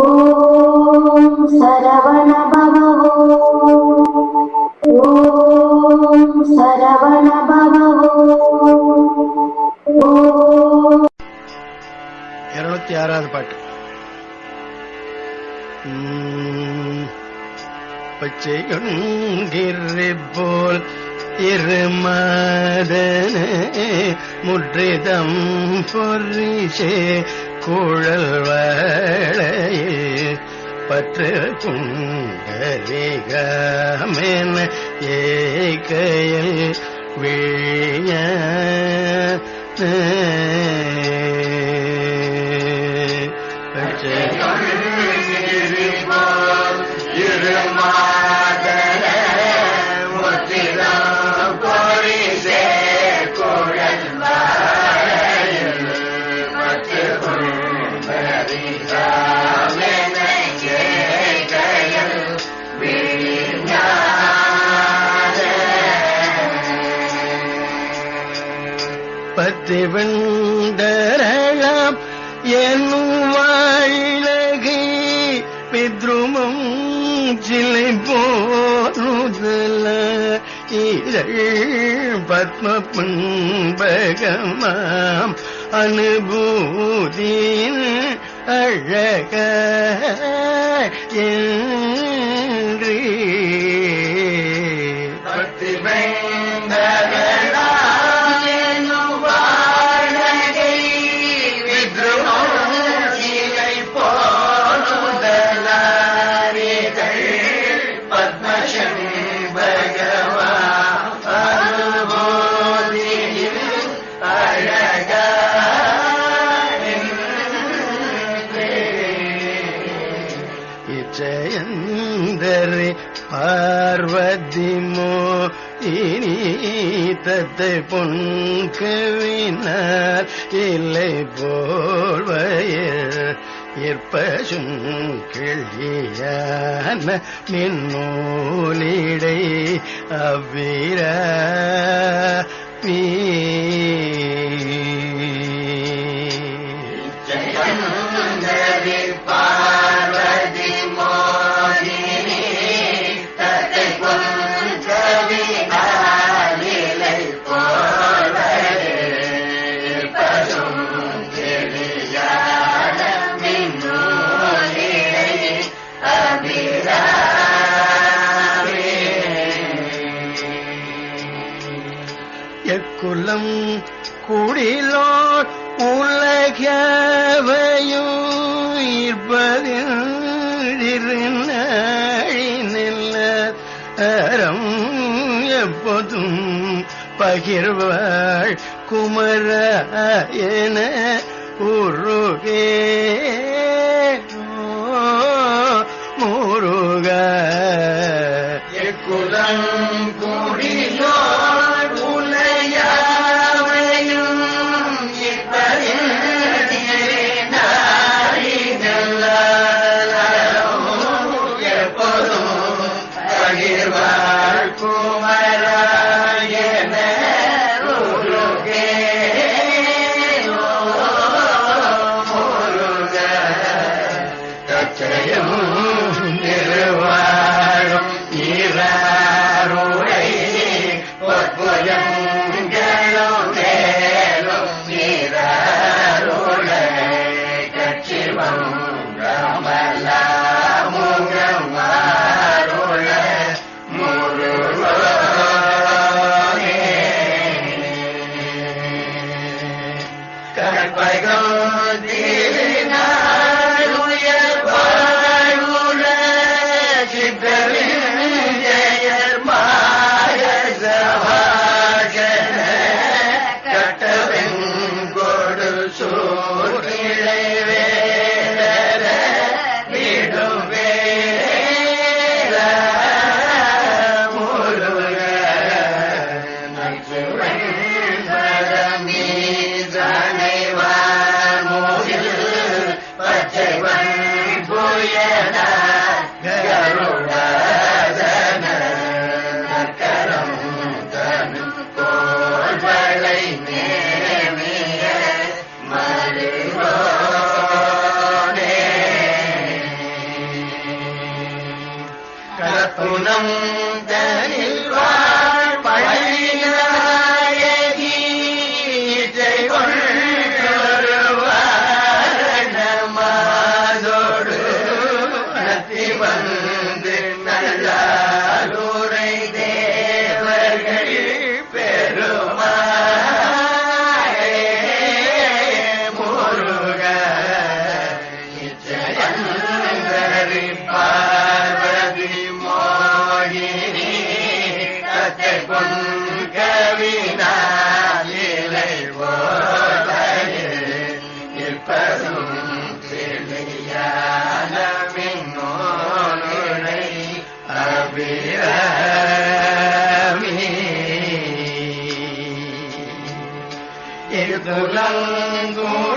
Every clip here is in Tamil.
ஓம் சரவண பவோ ஓம் சரவண பவோ ஓம் இருநூத்தி ஆறாவது பாட்டு உம், பச்சை உண்கிறை போல் இருமதனே முற்றிதம் பொறிசே குழல் வளையில் பற்று குண்டரிகமென ஏகையில் விழிய பத்தி வெண்டரளாம் வாழகி வாழகை பித்ருமம் சிலை போனுதல இதழ் பத்ம புண்பகமாம் அனுபூதியின் அழக. என்று தத்தை பொன்கவினார் இல்லை போல்வயர் இற்பசும் கிளியான நின்னூலிடை அவ்விரா. எக்குலம் குடிலோர் உலகவையும் இருப்பதில் அறம் எப்போதும் பகிர்வாள் குமர என உருகே. பார்வதி மோகினி தத்தை பொன்கவினா இலை போதையே இப்பதும் தெளியான மின்னோனை அபிரமி இது புலங்கும்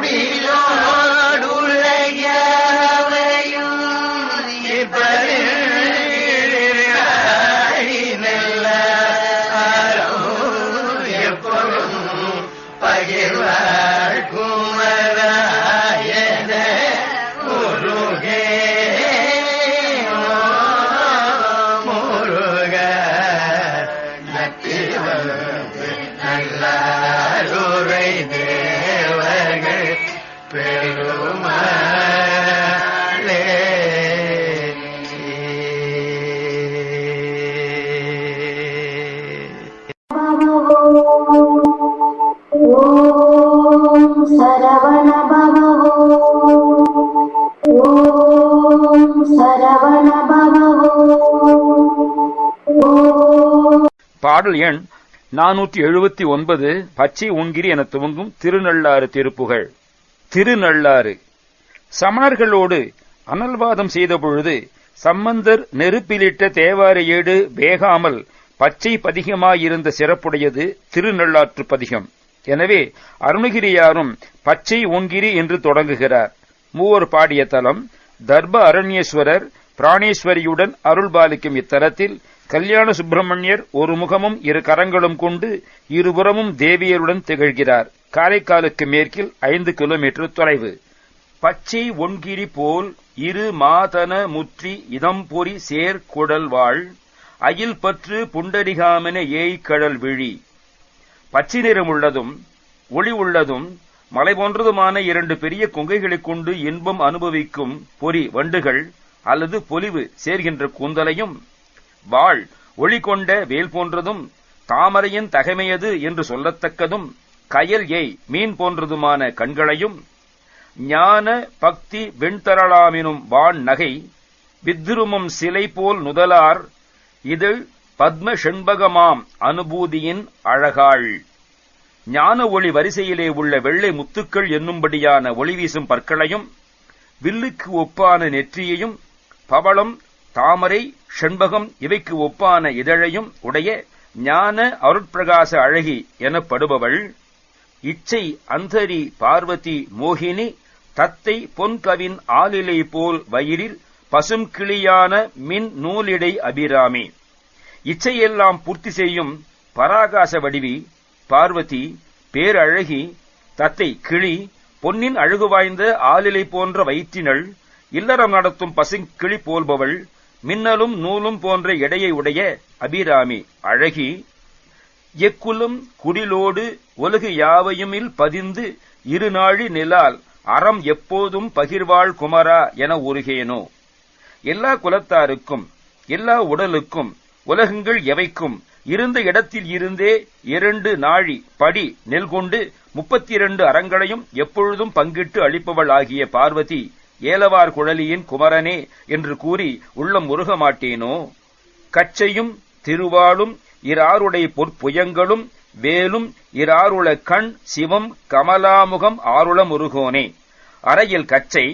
பாடல் எண் நானூற்றி எழுபத்தி ஒன்பது பச்சை உங்கிரி என துவங்கும் திருநள்ளாறு திருப்புகழ் திருநள்ளாறு. சமணர்களோடு அனல்வாதம் செய்தபொழுது சம்பந்தர் நெருப்பிலிட்ட தேவார ஏடு வேகாமல் பச்சை பதிகமாயிருந்த சிறப்புடையது திருநள்ளாற்று பதிகம். எனவே அருணகிரியாரும் பச்சை ஒங்கிரி என்று தொடங்குகிறார். மூவர் பாடிய தலம் தர்ப அரண்யேஸ்வரர் பிராணேஸ்வரியுடன் அருள்பாலிக்கும் இத்தலத்தில் கல்யாண சுப்பிரமணியர் ஒரு முகமும் இரு கரங்களும் கொண்டு இருபுறமும் தேவியருடன் திகழ்கிறார். காரைக்காலுக்கு மேற்கில் ஐந்து கிலோமீட்டர் தொலைவு. பச்சை ஒன்கிரி போல் இரு மாதன முற்றி இதம்பொறி சேர் குடல் வாழ். அயில் பற்று புண்டரிகாமென ஏய்கடல் விழி. பச்சை நிறம் உள்ளதும் ஒளி உள்ளதும் மலை போன்றதுமான இரண்டு பெரிய கொங்கைகளைக் கொண்டு இன்பம் அனுபவிக்கும் பொறி வண்டுகள் அல்லது பொலிவு சேர்கின்ற கூந்தலையும் வாழ் ஒளி கொண்ட வேல் போன்றதும் தாமரையின் தகைமையது என்று சொல்லத்தக்கதும் கயல் ஏய் மீன் போன்றதுமான கண்களையும் ஞான பக்தி வெண்தரளாமினும் வான் நகை வித்ருமம் சிலை போல் நுதலார் இது பத்ம செண்பகமாம் அனுபூதியின் அழகாள். ஞான ஒளி வரிசையிலே உள்ள வெள்ளை முத்துக்கள் என்னும்படியான ஒளி வீசும் பற்களையும் வில்லுக்கு ஒப்பான நெற்றியையும் பவளம் தாமரை செண்பகம் இவைக்கு ஒப்பான இதழையும் உடைய ஞான அருட்பிரகாச அழகி எனப்படுபவள். இச்சை அந்தரி பார்வதி மோகினி தத்தை பொன்கவின் ஆலிலை போல் வயிறில் பசும் கிளியான மின் நூலிடை அபிராமி. இச்சையெல்லாம் பூர்த்தி செய்யும் பராகாச வடிவி பார்வதி பேரழகி தத்தை கிளி பொன்னின் அழகு வாய்ந்த ஆலிலை போன்ற வயிற்றினள் இல்லறம் நடத்தும் பசுங்கிளி போல்பவள். மின்னலும் நூலும் போன்ற எடையை உடைய அபிராமி அழகி எக்குலும் குடிலோடு உலகு யாவையுமில் பதிந்து இருநாழி நிலால் அறம் எப்போதும் பகிர்வாள் குமரா என உருகேனோ. எல்லா குலத்தாருக்கும் எல்லா உடலுக்கும் உலகங்கள் எவைக்கும் இருந்த இடத்தில் இருந்தே இரண்டு நாழி படி நெல் கொண்டு முப்பத்தி இரண்டு அறங்களையும் எப்பொழுதும் பங்கிட்டு அளிப்பவள் ஆகிய பார்வதி ஏலவார் குழலியின் குமரனே என்று கூறி உள்ளம் உருக மாட்டேனோ கச்சையும் திருவாளும் இராருடைய பொற்புயங்களும் வேலும் இராருள கண் சிவம் கமலாமுகம் ஆருள முருகோனே அறையில் கச்சை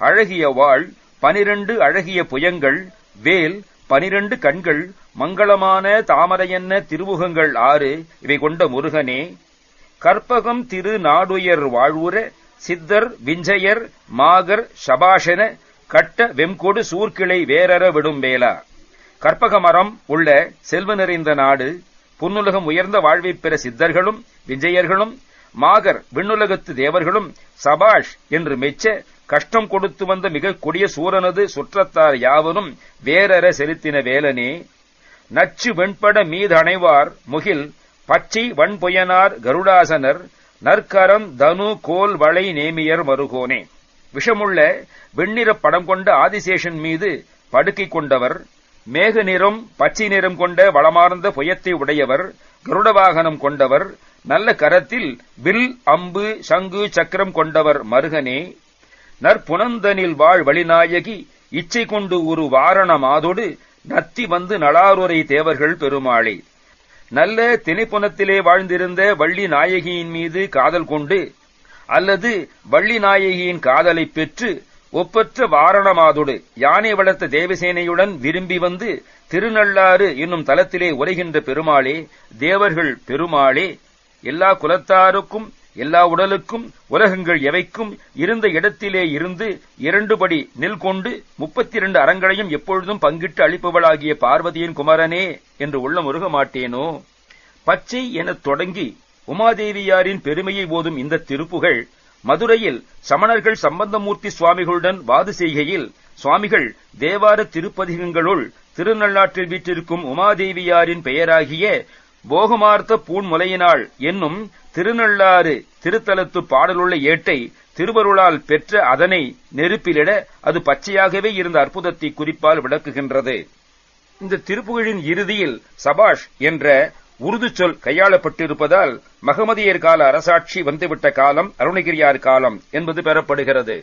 அழகிய வாழ் பனிரண்டு அழகிய புயங்கள் வேல் பனிரண்டு கண்கள் மங்களமான தாமரையன்ன திருமுகங்கள் ஆறு இவை கொண்ட முருகனே. கற்பகம் திரு நாடுயர் வாழ்வுற சித்தர் விஞ்சயர் மாகர் சபாஷன கட்ட வெம்கொடு சூர்கிளை வேறற விடும் வேலா கற்பக மரம் உள்ள செல்வ நிறைந்த நாடு புன்னுலகம் உயர்ந்த வாழ்வைப் பெற சித்தர்களும் விஞ்சயர்களும் மாகர் விண்ணுலகத்து தேவர்களும் சபாஷ் என்று மெச்ச கஷ்டம் கொடுத்து வந்த மிக கொடிய சூரனது சுற்றத்தார் யாவரும் வேறற செலுத்தின வேலனே. நச்சு வெண்பட மீதணைவார் முகில் பச்சை வன்புயனார் கருடாசனர் நற்கரம் தனு கோல் வளை நேமியர் மருகோனே. விஷமுள்ள வெண்ணிற படம் கொண்ட ஆதிசேஷன் மீது படுக்கை கொண்டவர் மேக நிறம் பச்சை நிறம் கொண்ட வளமார்ந்த புயத்தை உடையவர் கருட வாகனம் கொண்டவர் நல்ல கரத்தில் வில் அம்பு சங்கு சக்கரம் கொண்டவர் மருகனே. நற்புனந்தனில் வாழ் வழிநாயகி இச்சை கொண்டு ஒரு வாரணமாதோடு நத்தி வந்து நளாருரை தேவர்கள் பெருமாளே. நல்ல திணைப்புனத்திலே வாழ்ந்திருந்த வள்ளி நாயகியின் மீது காதல் கொண்டு அல்லது வள்ளி நாயகியின் காதலை பெற்று ஒப்பற்ற வாரணமாதோடு யானை வளர்த்த தேவசேனையுடன் விரும்பி வந்து திருநள்ளாறு என்னும் தலத்திலே உரைகின்ற பெருமாளே தேவர்கள் பெருமாளே எல்லா குலத்தாருக்கும் எல்லா உடலுக்கும் உலகங்கள் எவைக்கும் இருந்த இடத்திலே இருந்து இரண்டுபடி நெல் கொண்டு முப்பத்தி இரண்டு அறங்களையும் எப்பொழுதும் பங்கிட்டு அளிப்பவளாகிய பார்வதியின் குமரனே என்று உள்ள முருக மாட்டேனோ பச்சை எனத் தொடங்கி உமாதேவியாரின் பெருமையை போதும் இந்த திருப்புகள் மதுரையில் சமணர்கள் சம்பந்தமூர்த்தி சுவாமிகளுடன் வாது செய்கையில் சுவாமிகள் தேவார திருப்பதிகங்களுள் திருநள்ளாற்றில் வீற்றிருக்கும் உமாதேவியாரின் பெயராகிய போகமார்த்த பூண்முலையினாள் என்னும் திருநள்ளாறு திருத்தலத்து பாடலுள்ள ஏட்டை திருவருளால் பெற்ற அதனை நெருப்பிலிட அது பச்சையாகவே இருந்த அற்புதத்தை குறிப்பால் விளக்குகின்றது. இந்த திருப்புகழின் இறுதியில் சபாஷ் என்ற உருது சொல் கையாளப்பட்டிருப்பதால் மகமதியர் கால அரசாட்சி வந்துவிட்ட காலம் அருணகிரியார் காலம் என்பது பெறப்படுகிறது.